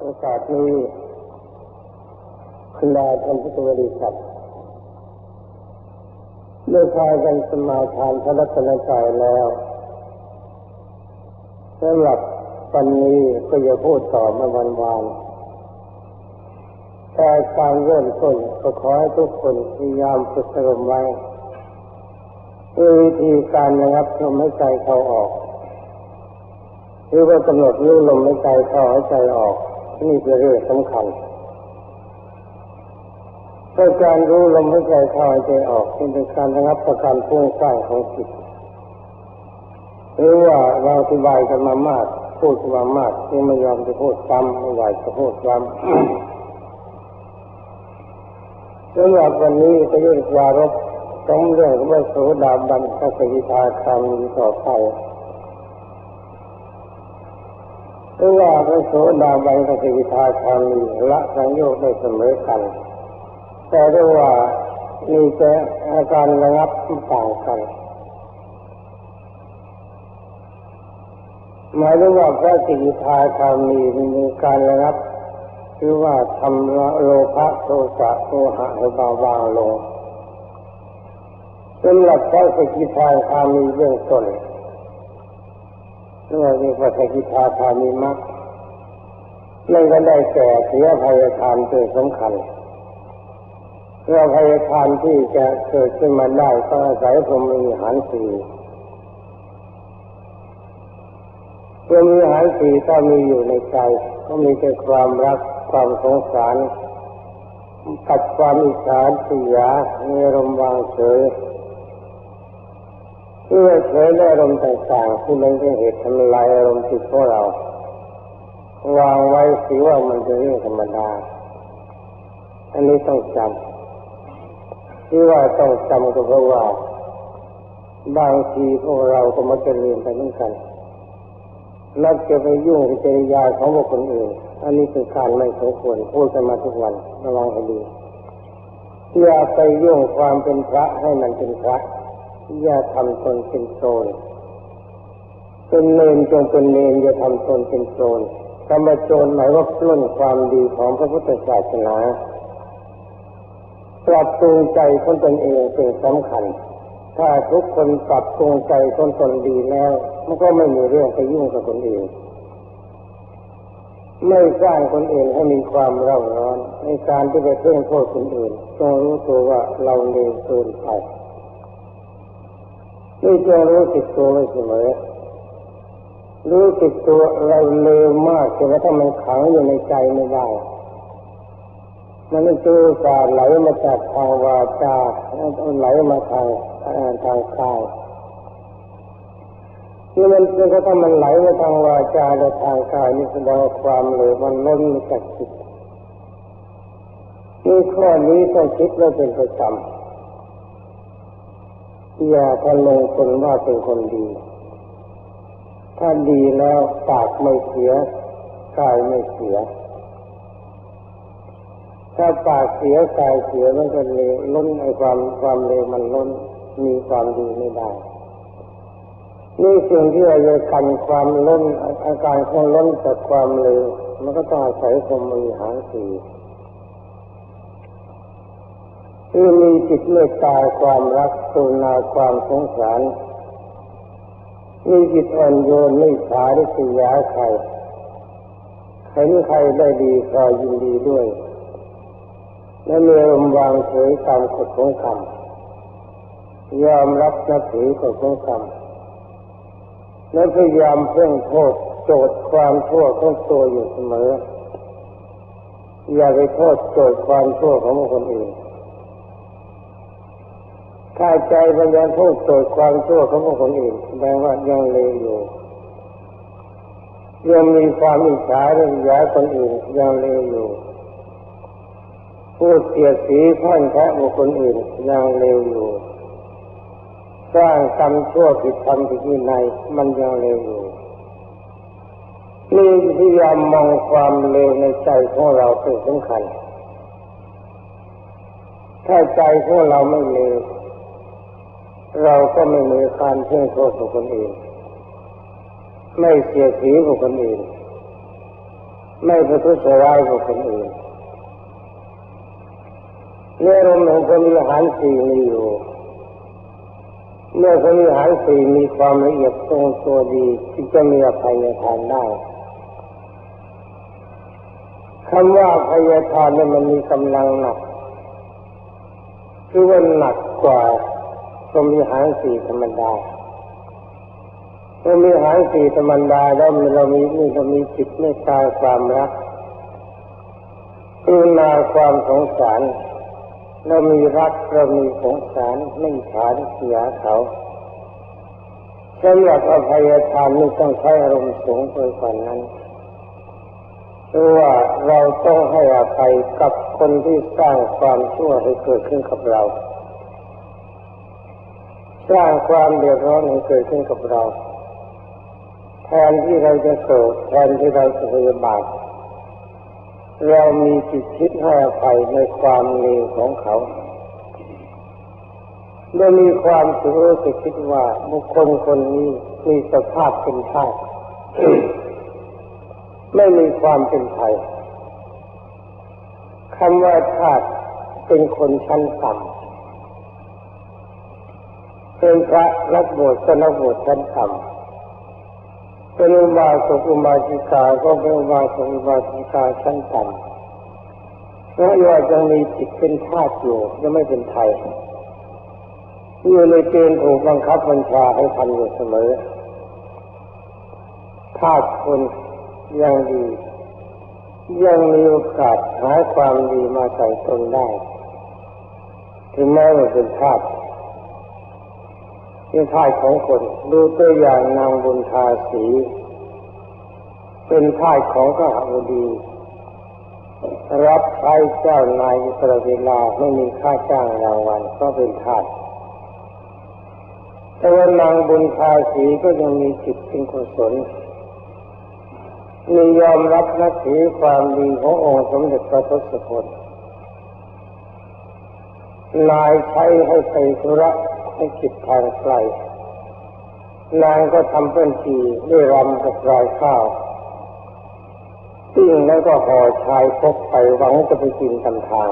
โอกาสนี้คุณลาท่านพุทธบริษัทเมื่อพากันสมาทานพระรัตนตรัยแล้วสำหรับวันนี้ก็จะพูดต่อมาวันวานแต่การเริ่มต้นก็ขอให้ทุกคนพยายามฝึกอารมณ์ไว้ด้วยวิธีการนะครับลมให้ใจเขาออก หรือว่ากำหนดรู้ลมให้ใจเข้าให้ใจออกนี่เป็นเรื่องสำคัญเพราะการรู้ลมให้ใจเข้าให้ใจออกเป็นการระงับประการพุ่งสร้างของจิตหรือว่าเราอธิบายกันมามาก พูดกันมามากที่ไม่ยอมจะพูดซ้ำไม่ไหวจะพูดซ้ำสำหรับวันนี้ก็ยื่นวารบสองเรื่องของพระโสดาบันพระสกิทาคามีต่อไปเพ ราะว่าพระโสดาบันพระสกิทาคามีละสังโยชน์ได้เสมอกัน แต่ด้วยว่ามีแต่อาการระงับที่ต่างกันหมายถึงว่าพระสกิทาคามีมีการระงับคือว่าทำโลภะโทสะโมหะให้เบาบางลงสำหรับพระสกิทาคามีเบื้องต้น เรียกว่าพระสกิทาคามีมรรคนั่นก็ได้แก่เสียภัยทานเป็นสำคัญเพื่อภัยทานที่จะเกิดขึ้นมาได้ก็องอาศัยพรมีหารสี่พรมีหารสี่ถ้ามีอยู่ในใจ ก็มีแต่ความรักความสงสารตัดความอิจฉาสียามีอารมณ์วางเฉย เพื่อเฉยได้อารมณ์ต่างๆที่มันเป็นเหตุทำลายอารมณ์จิตของเรา วางไว้สิว่ามันเป็นเรื่องธรรมดา อันนี้ต้องจำที่ว่าต้องจำก็เพราะว่า บางทีพวกเราก็มักจะลืมไปเหมือนกันนักจะไปยุ่งกับจริยาของบุคคลอื่น อันนี้เป็นการไม่สมควรพูดกันมาทุกวันระวังให้ดีอย่าไปยุ่งความเป็นพระให้มันเป็นพระ อย่าทำตนเป็นโจรเป็นเนนจงเป็นเนนอย่าทำตนเป็นโจรคำว่าโจรหมายว่าปล้นความดีของพระพุทธศาสนาปรับปรุงใจคนตนเองเป็นสำคัญ ถ้าทุกคนปรับปรุงใจคนตนดีแล้ว มันก็ไม่มีเรื่องไปยุ่งกับคนอื่นไม่สร้างคนอื่นให้มีความเร่าร้อน ในการที่ไปเพ่งโทษคนอื่นจงรู้ตัวว่าเราเลวเกินไป นี่จงรู้สึกตัวไว้เสมอ รู้สึกตัวเราเลวมากจนกระทั่งมันขังอยู่ในใจไม่ได้ มันไม่เจอการไหลมาจากทางวาจาไหลมาทางทางกายที่มันจนกระทั่งมันไหลมาทางวาจาและทางกายนี่แสดงความเลวมันล้นจากจิตนี่ข้อนี้ต้องคิดว่าเป็นประจำ อย่าทะลงคนว่าเป็นคนดี ถ้าดีแล้วปากไม่เสียกายไม่เสีย ถ้าปากเสียกายเสียมันก็เลวล้นไอความความเลวมันล้นมีความดีไม่ได้นี่สิ่งที่เราจะกันความล้นอาการของล้นจากความเลวมันก็ต้องอาศัยความมีหางสี คือมีจิตเมตตาความรักกรุณาความสงสาร มีจิตอ่อนโยนไม่ฉาริษยาใครเห็นใครได้ดีก็ยินดีด้วย และมีอารมณ์วางเฉยตามกฎของกรรมยอมรับนับถือกฎของกรรมและพยายามเพ่งโทษโจทย์ความชั่วของตัวอยู่เสมอ อย่าไปโทษโจทย์ความชั่วของคนอื่น ถ้าใจมันยังพูดโกรธความชั่วของคนอื่นแสดงว่ายังเลวอยู่ยังมีความอิจฉาเรื่องยาคนอื่นยังเลวอยู่ พูดเสียสีท่านแท้บุคคลอื่นยังเลวอยู่ สร้างกรรมชั่วผิดธรรมผิดวินัยมันยังเลวอยู่นี่พยายามมองความเลวในใจของเราเป็นสำคัญ ถ้าใจของเราไม่เลว เราก็ไม่มีการเพ่งโทษบุคคลอื่น ไม่เสียสีบุคคลอื่น ไม่ประทุษร้ายกับคนอื่นเมื่อรมของคนมีหารสี่มีอยู่เมื่อคนมีหารสี่มีความละเอียดตรงตัวดีที่จะมีอภัยทานได้คำว่าพยาทานเนี่ยมันมีกำลังหนัก คือว่าหนักกว่า พรหมีหารสี่ธรรมดาพรหมีหารสี่ธรรมดาแล้วเรามีนี่เรามีจิตเมตตาความรักคือนาความสงสาร เรามีรักเรามีสงสารไม่ขานเสียเขาสำหรับอภัยทานไม่ต้องใช้อารมณ์สูงไปกว่านั้นคือว่าเราต้องให้อภัยกับคนที่สร้างความชั่วให้เกิดขึ้นกับเรา สร้างความเดือดร้อนให้เกิดขึ้นกับเรา แทนที่เราจะโกแทนที่เราจะพยาบาทเรามีจิตคิดให้อภัยในความเลวของเขาโดยมีความสุขจะคิดว่าบุคคลคนนี้มีสภาพเป็นธาตุไม่มีความเป็นไทยคำว่าธาตุเป็นคนชั้นต่ำ เป็นพระนักบวชก็นักบวชชั้นต่ำเป็นอุบาสกอุบาสิกาก็เป็นอุบาสกอุบาสิกาชั้นต่ำเพราะว่ายังมีจิตเป็นธาตุอยู่ยังไม่เป็นไทยอยู่ในเกณฑ์ถูกบังคับบัญชาให้ทำอยู่เสมอธาตุคนยังดี ยังมีโอกาสหาความดีมาใส่ตนได้ถึงแม้ว่าเป็นธาตุ เป็นธาตุของคนดูตัวอย่างนางบุญทาสี เป็นทาสของข้าบดี รับใช้เจ้านายตลอดเวลาไม่มีค่าจ้างรางวัลก็เป็นทาสแต่ว่านางบุญทาสีก็ยังมีจิตเป็นกุศลมียอมรับนับถือความดีขององค์สมเด็จพระทศพลนายใช้ให้ไปธุระ ให้จิตทางไกลนางก็ทำเพื่อนทีด้วยรำกับรายข้าวติ้งแล้วก็ห่อชายพกไปหวังจะไปกินตำทาง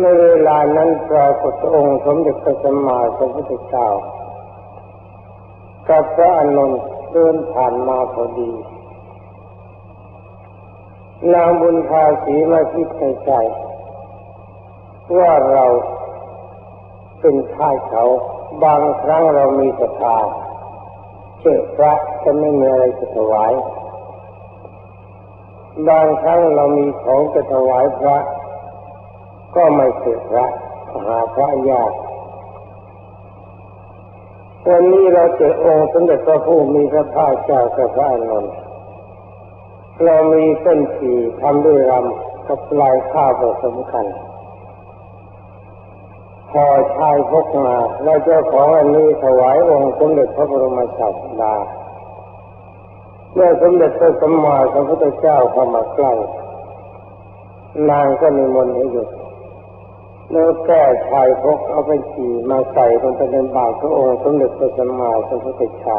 ในเวลานั้นปรากฏองค์สมเด็จพระสัมมาสัมพุทธเจ้ากับพระอนุนเดินผ่านมาพอดี นางบุญภาสีมาคิดในใจ ว่าเรา เป็นท่ายเขา บางครั้งเรามีศรัทธาเชื่อพระจะไม่มีอะไรจะถวาย บางครั้งเรามีของจะถวายพระ ก็ไม่เชื่อพระหาพระยากวันนี้เราเจอองค์สมเด็จพระผู้มีพระภาคเจ้ากับพระอนุนเรามีเส้นสีทำด้วยรำกับลายข้าวผสมกัน พอชายพกมาเราเจ้าของอันนี้ถวายองค์สมเด็จพระบรมศาสดาเมื่อสมเด็จพระสัมมาสัมพุทธเจ้าเข้ามาใกล้นางก็มีมนต์ให้หยุดแล้วแก้ชายพกเอาไปขี่มาใส่ลงไปในบาตรพระองค์สมเด็จพระสัมมาสัมพุทธเจ้า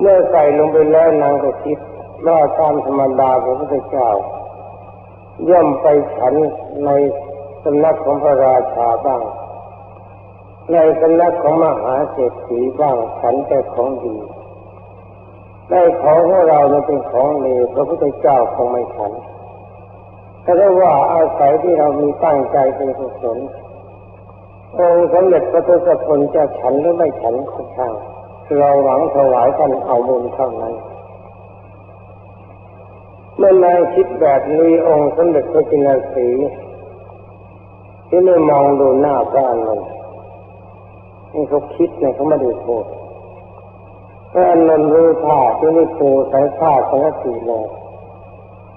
เมื่อใส่ลงไปแล้วนางก็คิดว่าตามธรรมดาพระพุทธเจ้าย่อมไปฉันใน สำนักของพระราชาบ้าง ในสำนักของมหาเศรษฐีบ้างฉันแต่ของดีได้ของของเราเนี่ยเป็นของเลวพระพุทธเจ้าคงไม่ฉันแต่ว่าอาศัยที่เรามีตั้งใจเป็นกุศลองค์สมเด็จพระทศพลจะฉันหรือไม่ฉันก็ช่างเราหวังถวายกันเอาบุญเท่านั้นเมื่อนายคิดแบบนี้องค์สมเด็จพระจินสี ที่ไม่มองดูหน้าพระอนุนนี่เขาคิดเนี่ยเขาไม่ได้พูดพระอนุนรู้ท่าที่นี่ปูสายผ้าสังกสีเลย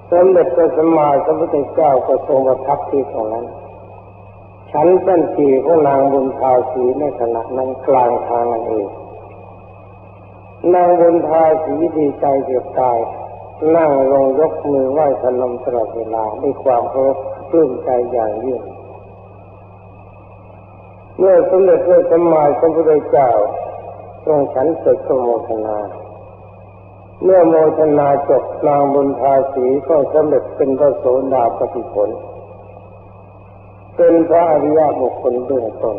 สมเด็จพระสัมมาสัมพุทธเจ้าก็ทรงประทับที่ตรงนั้นฉันเป็นจีของนางบุญภาสีในขณะนั้นกลางทางนั่นเองนางบุญภาสีดีใจเกือบตายนั่งลงยกมือไหว้พนมตลอดเวลาด้วยความเคารพปลื้มใจอย่างยิ่ง เมื่อสมเด็จพระสัมมาสัมพุทธเจ้าทรงฉันเสร็จก็โมทนา เมื่อโมทนาจบนางบุญทาสีก็สำเร็จเป็นพระโสดาปฏิผล เป็นพระอริยบุคคลเบื้องต้น